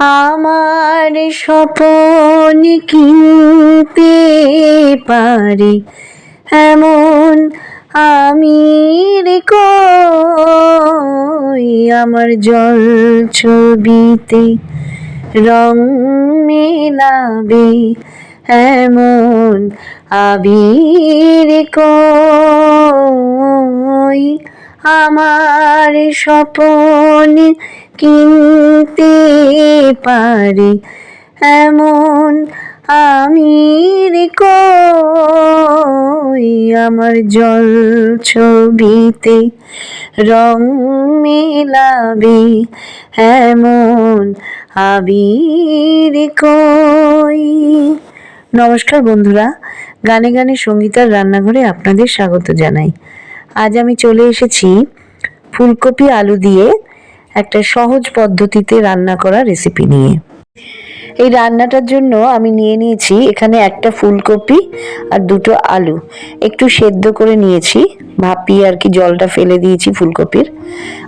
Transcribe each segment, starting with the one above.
আমার স্বপন কিনতে পারি এমন আমি আমার জল ছবিতে রং মেলাবে এমন আবির কই আমার স্বপন কিনতে পারি, এমন আমি আমার জল ছবিতে রং মেলাবে, এমন আবির কই? নমস্কার বন্ধুরা, গানে গানে সঙ্গীতার রান্নাঘরে আপনাদের স্বাগত জানাই। আজ আমি চলে এসেছি ফুলকপি আলু দিয়ে একটা সহজ পদ্ধতিতে রান্না করা রেসিপি নিয়ে। এই রান্নাটার জন্য আমি নিয়ে নিয়েছি এখানে একটা ফুলকপি আর দুটো আলু। একটু সেদ্ধ করে নিয়েছি, ভাপিয়ে আর কি জলটা ফেলে দিয়েছি ফুলকপির।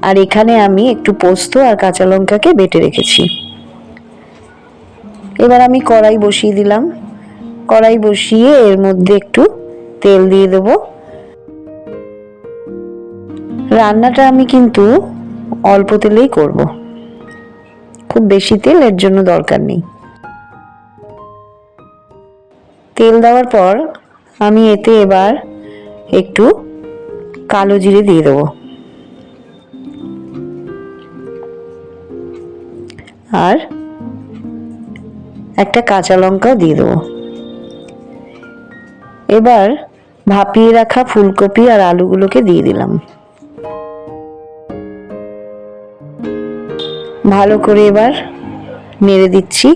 আর এখানে আমি একটু পোস্ত আর কাঁচা লঙ্কাকে বেটে রেখেছি। এবার আমি কড়াই বসিয়ে দিলাম। কড়াই বসিয়ে এর মধ্যে একটু তেল দিয়ে দেবো। রান্নাটা আমি কিন্তু অল্প তেলেই করব। খুব বেশি তেল এর জন্য দরকার নেই। তেল দেওয়ার পর আমি এতে এবার একটু কালো জিরে দিয়ে দেবো। আর একটা কাঁচা লঙ্কাও দিয়ে দেবো। এবার ভাপিয়ে রাখা ফুলকপি আর আলুগুলোকে দিয়ে দিলাম। ভালো করে এবার নেড়ে দিচ্ছি।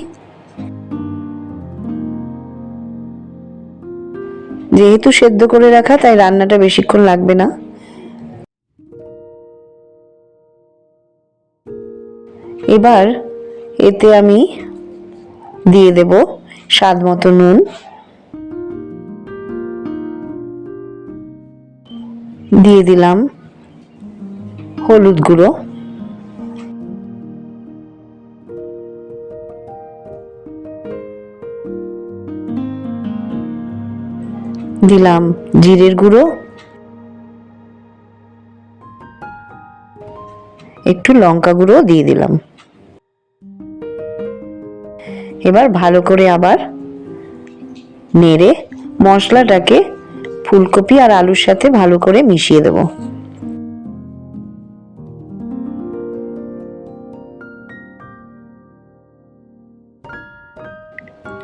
যেহেতু সেদ্ধ করে রাখা, তাই রান্নাটা বেশিক্ষণ লাগবে না। এবার এতে আমি দিয়ে দেব স্বাদ মতো নুন। দিয়ে দিলাম হলুদ গুঁড়ো। দিলাম জিরের গুঁড়ো। একটু লঙ্কা গুঁড়ো দিয়ে দিলাম। এবার ভালো করে আবার নেড়ে মশলাটাকে ফুলকপি আর আলুর সাথে ভালো করে মিশিয়ে দেব।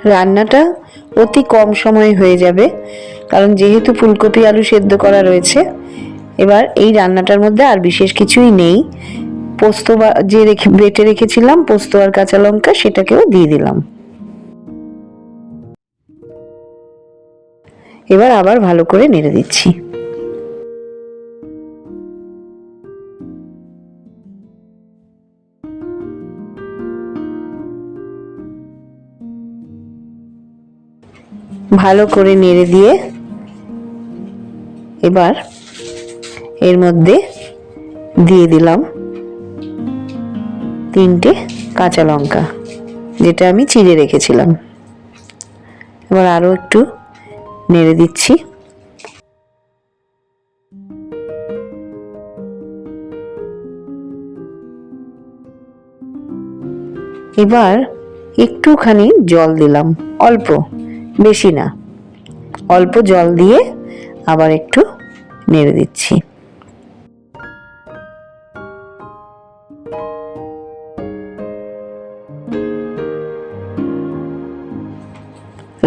রান্নাটা অতি কম সময়ে হয়ে যাবে, কারণ যেহেতু ফুলকপি আলু সেদ্ধ করা রয়েছে, এবার এই রান্নাটার মধ্যে আর বিশেষ কিছুই নেই। পোস্ত বা যে রেখে, বেটে রেখেছিলাম, পোস্ত আর কাঁচা লঙ্কা সেটাকেও দিয়ে দিলাম। এবার আবার ভালো করে নেড়ে দিচ্ছি। ভালো করে নেড়ে দিয়ে এবার এর মধ্যে দিয়ে দিলাম তিনটে কাঁচা লঙ্কা, যেটা আমি চিড়ে রেখেছিলাম। এবার আরও একটু নেড়ে দিচ্ছি। এবার একটুখানি জল দিলাম, অল্প। বেশি না। অল্প জল দিয়ে আবার একটু নেড়ে দিচ্ছি।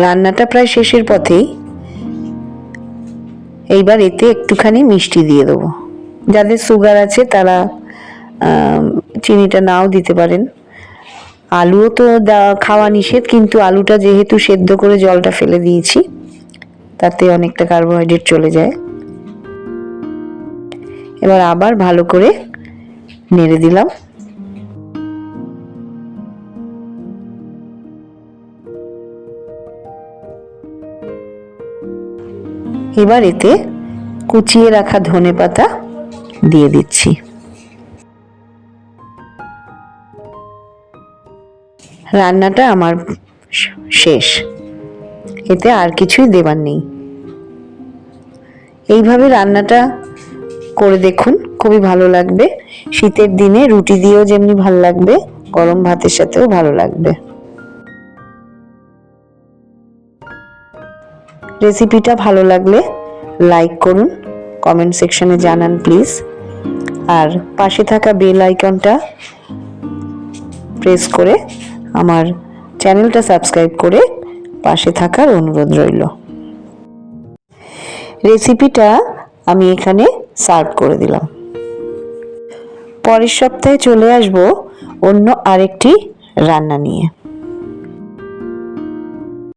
রান্নাটা প্রায় শেষের পথেই। এইবার এতে একটুখানি মিষ্টি দিয়ে দেবো। যাদের সুগার আছে তারা চিনিটা নাও দিতে পারেন। আলুও তো খাওয়া নিষেধ, কিন্তু আলুটা যেহেতু সেদ্ধ করে জলটা ফেলে দিয়েছি, তাতে অনেকটা কার্বোহাইড্রেট চলে যায়। এবার আবার ভালো করে নেড়ে দিলাম। এবার এতে কুচিয়ে রাখা ধনে পাতা দিয়ে দিচ্ছি। রান্নাটা আমার শেষ। এতে আর কিছুই দেবার নেই। এইভাবে রান্নাটা করে দেখুন, খুবই ভালো লাগবে। শীতের দিনে রুটি দিয়েও যেমনি ভালো লাগবে, গরম ভাতের সাথেও ভালো লাগবে। রেসিপিটা ভালো লাগলে লাইক করুন, কমেন্ট সেকশনে জানান প্লিজ। আর পাশে থাকা বেল আইকনটা প্রেস করে আমার চ্যানেলটা সাবস্ক্রাইব করে পাশে থাকার অনুরোধ রইল। রেসিপিটা আমি এখানে সার্ভ করে দিলাম। পরের সপ্তাহে চলে আসব অন্য আরেকটি রান্না নিয়ে।